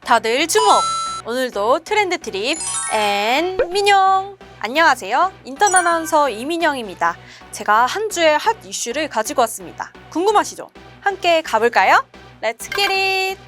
다들 주목! 오늘도 트렌드 트립 앤 민영! 안녕하세요. 인턴 아나운서 이민영입니다. 제가 한 주의 핫 이슈를 가지고 왔습니다. 궁금하시죠? 함께 가볼까요? 렛츠 기릿!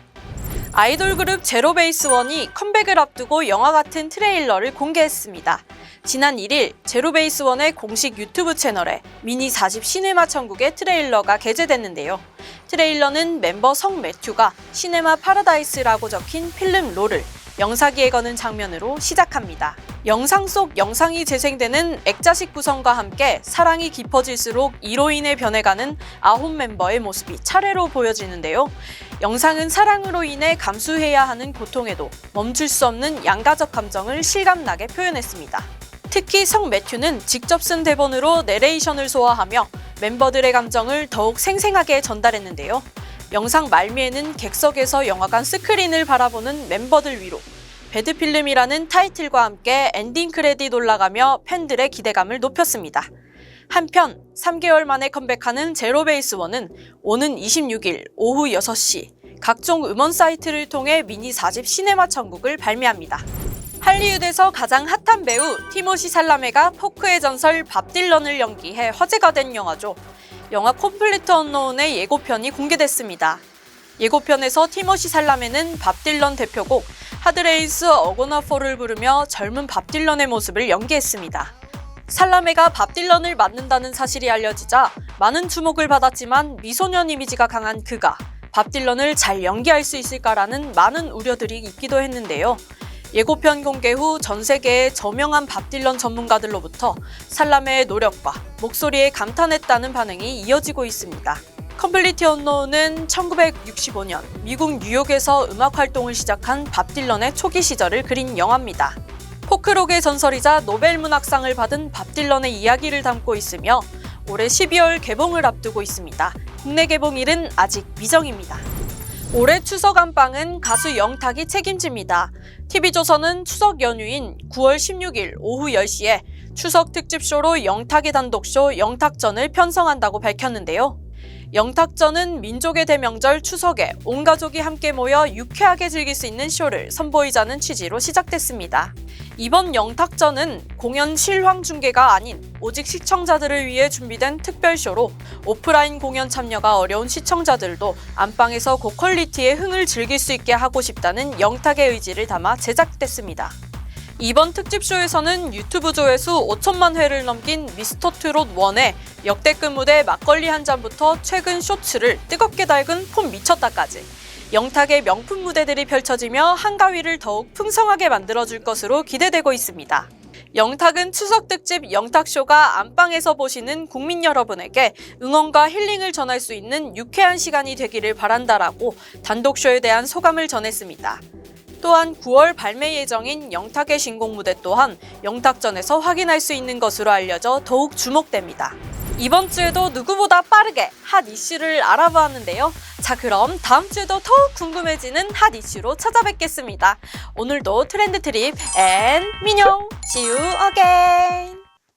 아이돌 그룹 제로베이스원이 컴백을 앞두고 영화 같은 트레일러를 공개했습니다. 지난 1일 제로베이스원의 공식 유튜브 채널에 미니 40 시네마 천국의 트레일러가 게재됐는데요. 트레일러는 멤버 성 매튜가 시네마 파라다이스라고 적힌 필름 롤을 영사기에 거는 장면으로 시작합니다. 영상 속 영상이 재생되는 액자식 구성과 함께 사랑이 깊어질수록 1호인에 변해가는 아홉 멤버의 모습이 차례로 보여지는데요. 영상은 사랑으로 인해 감수해야 하는 고통에도 멈출 수 없는 양가적 감정을 실감나게 표현했습니다. 특히 성 매튜는 직접 쓴 대본으로 내레이션을 소화하며 멤버들의 감정을 더욱 생생하게 전달했는데요. 영상 말미에는 객석에서 영화관 스크린을 바라보는 멤버들 위로 배드필름이라는 타이틀과 함께 엔딩 크레딧 올라가며 팬들의 기대감을 높였습니다. 한편 3개월 만에 컴백하는 제로베이스원은 오는 26일 오후 6시 각종 음원 사이트를 통해 미니 4집 시네마 천국을 발매합니다. 할리우드에서 가장 핫한 배우 티모시 살라메가 포크의 전설 밥 딜런을 연기해 화제가 된 영화죠. 영화 콤플리트 언노운의 예고편이 공개됐습니다. 예고편에서 티모시 살라메는 밥 딜런 대표곡 하드레이스 어고나포를 부르며 젊은 밥 딜런의 모습을 연기했습니다. 살라메가 밥 딜런을 맡는다는 사실이 알려지자 많은 주목을 받았지만 미소년 이미지가 강한 그가 밥 딜런을 잘 연기할 수 있을까라는 많은 우려들이 있기도 했는데요. 예고편 공개 후 전 세계의 저명한 밥 딜런 전문가들로부터 살라메의 노력과 목소리에 감탄했다는 반응이 이어지고 있습니다. 컴플리티 언노운은 1965년 미국 뉴욕에서 음악 활동을 시작한 밥 딜런의 초기 시절을 그린 영화입니다. 포크록의 전설이자 노벨 문학상을 받은 밥 딜런의 이야기를 담고 있으며 올해 12월 개봉을 앞두고 있습니다. 국내 개봉일은 아직 미정입니다. 올해 추석 안방은 가수 영탁이 책임집니다. TV조선은 추석 연휴인 9월 16일 오후 10시에 추석 특집쇼로 영탁의 단독쇼 영탁전을 편성한다고 밝혔는데요. 영탁전은 민족의 대명절 추석에 온 가족이 함께 모여 유쾌하게 즐길 수 있는 쇼를 선보이자는 취지로 시작됐습니다. 이번 영탁전은 공연 실황 중계가 아닌 오직 시청자들을 위해 준비된 특별쇼로 오프라인 공연 참여가 어려운 시청자들도 안방에서 고퀄리티의 흥을 즐길 수 있게 하고 싶다는 영탁의 의지를 담아 제작됐습니다. 이번 특집쇼에서는 유튜브 조회수 5천만 회를 넘긴 미스터 트롯 1의 역대급 무대 막걸리 한 잔부터 최근 쇼츠를 뜨겁게 달군 폼 미쳤다까지 영탁의 명품 무대들이 펼쳐지며 한가위를 더욱 풍성하게 만들어줄 것으로 기대되고 있습니다. 영탁은 추석 특집 영탁쇼가 안방에서 보시는 국민 여러분에게 응원과 힐링을 전할 수 있는 유쾌한 시간이 되기를 바란다라고 단독쇼에 대한 소감을 전했습니다. 또한 9월 발매 예정인 영탁의 신곡 무대 또한 영탁전에서 확인할 수 있는 것으로 알려져 더욱 주목됩니다. 이번 주에도 누구보다 빠르게 핫 이슈를 알아보았는데요. 자, 그럼 다음 주에도 더욱 궁금해지는 핫 이슈로 찾아뵙겠습니다. 오늘도 트렌드 트립 앤 민영, See you again!